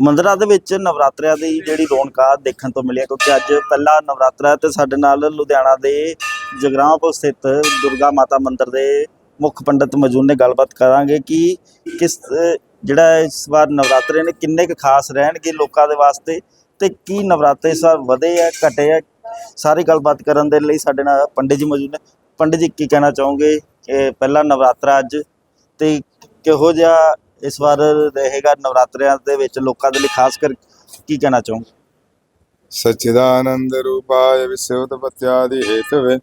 ਮੰਦਰਾਂ ਦੇ ਵਿੱਚ ਨਵਰਾਤਰਿਆਂ ਦੀ ਜਿਹੜੀ ਰੌਣਕ ਆ ਦੇਖਣ ਤੋਂ ਮਿਲਿਆ ਕਿਉਂਕਿ ਅੱਜ ਪਹਿਲਾ ਨਵਰਾਤਰਾ ਹੈ ਤੇ ਸਾਡੇ ਨਾਲ ਲੁਧਿਆਣਾ ਦੇ ਜਗਰਾਂਪੁਰ ਸਥਿਤ ਦੁਰਗਾ ਮਾਤਾ ਮੰਦਿਰ ਦੇ ਮੁੱਖ ਪੰਡਤ ਮੌਜੂਦ ਨੇ। ਗੱਲਬਾਤ ਕਰਾਂਗੇ ਕਿ ਕਿਸ, ਜਿਹੜਾ ਇਸ ਵਾਰ ਨਵਰਾਤਰੇ ਨੇ ਕਿੰਨੇ ਕੁ ਖਾਸ ਰਹਿਣਗੇ ਲੋਕਾਂ ਦੇ ਵਾਸਤੇ ਤੇ ਕੀ ਨਵਰਾਤਰੇ ਇਸ ਵਾਰ ਵਧੇ ਆ, ਘਟੇ ਆ? ਸਾਰੀ ਗੱਲਬਾਤ ਕਰਨ ਦੇ ਲਈ ਸਾਡੇ ਨਾਲ ਪੰਡਿਤ ਜੀ ਮੌਜੂਦ ਨੇ। ਪੰਡਿਤ ਜੀ, ਕੀ ਕਹਿਣਾ ਚਾਹੋਗੇ? ਕਿ ਪਹਿਲਾ ਨਵਰਾਤਰਾ ਅੱਜ ਤੇ ਕਿਹੋ ਜਿਹਾ ਇਸ ਵਾਰ ਰਹੇਗਾ ਨਵਰਾਤਰਿਆਂ ਦੇ ਵਿੱਚ ਲੋਕਾਂ ਦੇ ਲਈ ਖਾਸ ਕਰ ਕੀ ਕਹਿਣਾ ਚਾਹੋਗੇ सच्चिदानंद रूपाय विश्वोत्पत्त्यादि हेतुवे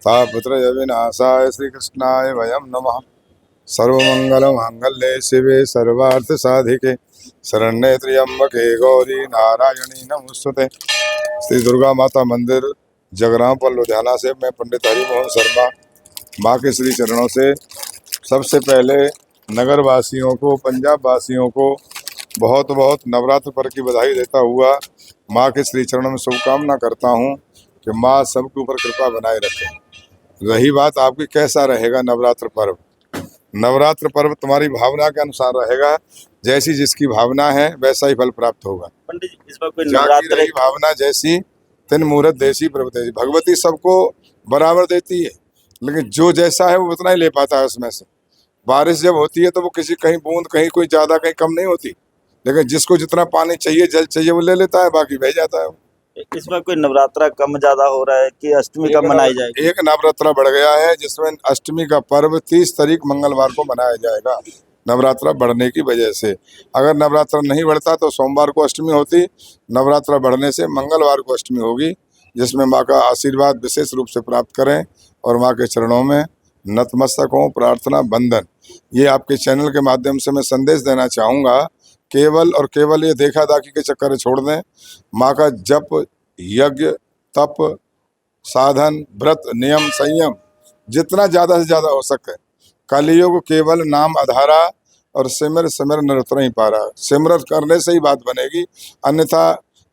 तापत्रय विनाशाय श्री कृष्णाय वयम नमः सर्वमंगल मांगल्ये शिवे सर्वार्थ साधिके शरण्ये त्र्यंबके गौरी नारायणी नमोस्तुते श्री दुर्गा माता मंदिर जगरामपुर लुधियाना से मैं पंडित हरिमोहन शर्मा माँ के श्री चरणों से सबसे पहले नगर वासियों को पंजाब वासियों को बहुत बहुत नवरात्र पर्व की बधाई देता हुआ माँ के श्री चरणों में शुभकामना करता हूँ कि माँ सबके ऊपर कृपा बनाए रखे। रही बात आपकी कैसा रहेगा नवरात्र पर्व? नवरात्र पर्व तुम्हारी भावना के अनुसार रहेगा। जैसी जिसकी भावना है वैसा ही फल प्राप्त होगा। पंडित जी इस बार कोई जाकी रही भावना जैसी तिन मुहूर्त देसी प्रभु देसी। भगवती सबको बराबर देती है लेकिन जो जैसा है वो उतना ही ले पाता है उसमें से। बारिश जब होती है तो वो किसी कहीं बूंद कहीं कोई ज़्यादा कहीं कम नहीं होती। लेकिन जिसको जितना पानी चाहिए जल चाहिए वो ले लेता है बाकी बह जाता है वो। इस बार कोई नवरात्रा कम ज़्यादा हो रहा है कि अष्टमी कब मनाई जाएगी? एक नवरात्रा बढ़ गया है जिसमें अष्टमी का पर्व तीस तारीख मंगलवार को मनाया जाएगा नवरात्रा बढ़ने की वजह से। अगर नवरात्रा नहीं बढ़ता तो सोमवार को अष्टमी होती नवरात्रा बढ़ने से मंगलवार को अष्टमी होगी जिसमें माँ का आशीर्वाद विशेष रूप से प्राप्त करें और माँ के चरणों में नतमस्तक हों प्रार्थना बंधन ये आपके चैनल के माध्यम से मैं संदेश देना चाहूँगा, केवल और केवल ये देखा दाखी के चक्कर छोड़ दें। माँ का जप, यज्ञ, तप, साधन, व्रत, नियम, संयम, जितना ज़्यादा से ज़्यादा हो सके। कलयुग केवल नाम आधारा और सिमर सिमर नर उतर ही पा रहा। सिमरन करने से ही बात बनेगी, अन्यथा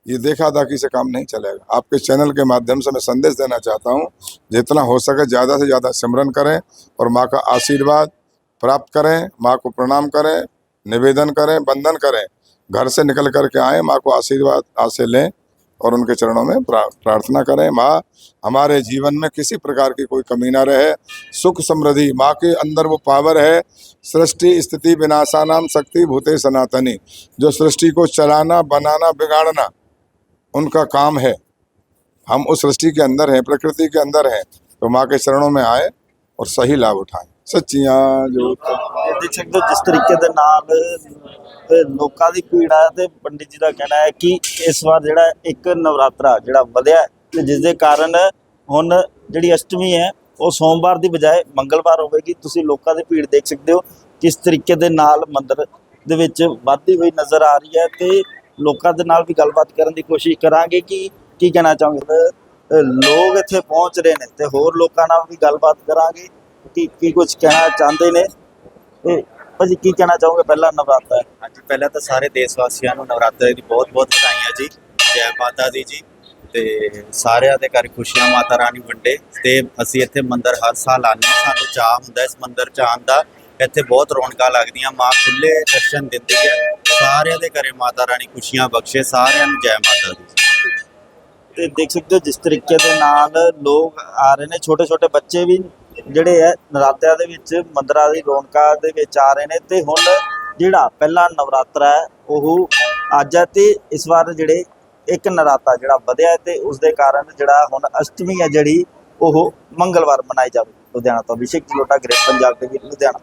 ये देखा दाखी से काम नहीं चलेगा। आपके चैनल के माध्यम से मैं संदेश देना चाहता हूँ, जितना हो सके ज़्यादा से ज़्यादा सिमरन करें और माँ का आशीर्वाद प्राप्त करें, माँ को प्रणाम करें, निवेदन करें, वंदन करें। घर से निकल करके आए, माँ को आशीर्वाद से लें और उनके चरणों में प्रा- प्रार्थना करें, माँ, हमारे जीवन में किसी प्रकार की कोई कमी ना रहे, सुख समृद्धि, माँ के अंदर वो पावर है, सृष्टि, स्थिति, विनाशा नाम, शक्ति, भूते, सनातनी, जो सृष्टि को चलाना, बनाना, बिगाड़ना, उनका काम है। हम उस सृष्टि के अंदर हैं, प्रकृति के अंदर हैं तो माँ के चरणों में आए और सही लाभ उठाएँ। ਸੱਚੀਆਂ ਜੋ ਦੇਖ ਸਕਦੇ ਹੋ ਜਿਸ ਤਰੀਕੇ ਦੇ ਨਾਲ ਲੋਕਾਂ ਦੀ ਭੀੜ ਆ ਤੇ ਪੰਡਿਤ ਜੀ ਦਾ ਕਹਿਣਾ ਹੈ ਕਿ ਇਸ ਵਾਰ ਜਿਹੜਾ ਇੱਕ ਨਵਰਾਤਰਾ ਜਿਹੜਾ ਵਧਿਆ ਤੇ ਜਿਸ ਦੇ ਕਾਰਨ ਹੁਣ ਜਿਹੜੀ ਅਸ਼ਟਮੀ ਹੈ, ਉਹ ਸੋਮਵਾਰ ਦੀ ਬਜਾਏ ਮੰਗਲਵਾਰ ਹੋਵੇਗੀ। ਤੁਸੀਂ ਲੋਕਾਂ ਦੀ ਭੀੜ ਦੇਖ ਸਕਦੇ ਹੋ ਕਿਸ ਤਰੀਕੇ ਦੇ ਨਾਲ ਮੰਦਰ ਦੇ ਵਿੱਚ ਵਾਧੀ ਹੋਈ ਨਜ਼ਰ ਆ ਰਹੀ ਹੈ ਤੇ ਲੋਕਾਂ ਦੇ ਨਾਲ ਵੀ ਗੱਲਬਾਤ ਕਰਨ ਦੀ ਕੋਸ਼ਿਸ਼ ਕਰਾਂਗੇ ਕਿ ਕੀ ਕਹਿਣਾ ਚਾਹੁੰਦੇ ਲੋਕ ਇੱਥੇ ਪਹੁੰਚ ਰਹੇ ਨੇ ਤੇ ਹੋਰ ਲੋਕਾਂ ਨਾਲ ਵੀ ਗੱਲਬਾਤ ਕਰਾਂਗੇ। ਕਿ ਕੀ ਕੁਝ ਕਹਿਣਾ ਚਾਹੁੰਦੇ ਨੇ? ਤੇ ਭਾਜੀ ਕੀ ਕਹਿਣਾ ਚਾਹੋਗੇ ਪਹਿਲਾ ਨਵਰਾਤਰਾ? ਹੈ ਹਾਂਜੀ ਪਹਿਲਾਂ ਤਾਂ ਸਾਰੇ ਦੇਸ਼ ਵਾਸੀਆਂ ਨੂੰ ਨਵਰਾਤਰੇ ਦੀ ਬਹੁਤ-ਬਹੁਤ ਵਧਾਈਆਂ ਜੀ। ਜੈ ਮਾਤਾ ਦੀ ਜੀ। ਤੇ ਸਾਰਿਆਂ ਦੇ ਘਰ ਖੁਸ਼ੀਆਂ ਮਾਤਾ ਰਾਣੀ ਵੰਡੇ। ਤੇ ਅਸੀਂ ਇੱਥੇ ਮੰਦਿਰ ਹਰ ਸਾਲ ਹਾਂ। ਸਾਨੂੰ ਚਾਹ ਹੁੰਦਾ ਇਸ ਮੰਦਿਰ ਚ ਆਉਣ ਦਾ। ਇੱਥੇ ਬਹੁਤ ਰੌਣਕਾਂ ਲੱਗਦੀਆਂ। ਮਾਂ ਖੁੱਲੇ ਦਰਸ਼ਨ ਦਿੰਦੀ ਹੈ। ਸਾਰਿਆਂ ਦੇ ਘਰੇ ਮਾਤਾ ਰਾਣੀ ਖੁਸ਼ੀਆਂ ਬਖਸ਼ੇ। ਸਾਰਿਆਂ ਨੂੰ ਜੈ ਮਾਤਾ ਦੀ। ਤੇ ਦੇਖ ਸਕਦੇ ਹੋ ਜਿਸ ਤਰੀਕੇ ਦੇ ਨਾਲ ਲੋਕ ਆ ਰਹੇ ਨੇ। ਛੋਟੇ ਛੋਟੇ ਬੱਚੇ ਵੀ ਜਿਹੜੇ ਹੈ ਨਰਾਤਿਆਂ ਦੇ ਵਿੱਚ ਮੰਦਰਾਂ ਦੀ ਰੌਣਕਾਂ ਦੇ ਵਿੱਚ ਆ ਰਹੇ ਨੇ ਤੇ ਹੁਣ ਜਿਹੜਾ ਪਹਿਲਾ ਨਵਰਾਤਰਾ ਹੈ, ਉਹ ਅੱਜ ਹੈ ਤੇ ਇਸ ਵਾਰ ਜਿਹੜੇ ਇੱਕ ਨਰਾਤਾ ਜਿਹੜਾ ਵਧਿਆ ਤੇ ਉਸ ਦੇ ਕਾਰਨ ਜਿਹੜਾ ਹੁਣ ਅਸ਼ਟਮੀ ਹੈ ਜਿਹੜੀ, ਉਹ ਮੰਗਲਵਾਰ ਮਨਾਈ ਜਾਵੇ ਲੁਧਿਆਣਾ ਤੋਂ ਅਭਿਸ਼ੇਕ ਜਲੋਟਾ ਗ੍ਰੇਟ ਪੰਜਾਬ ਦੇ ਲੁਧਿਆਣਾ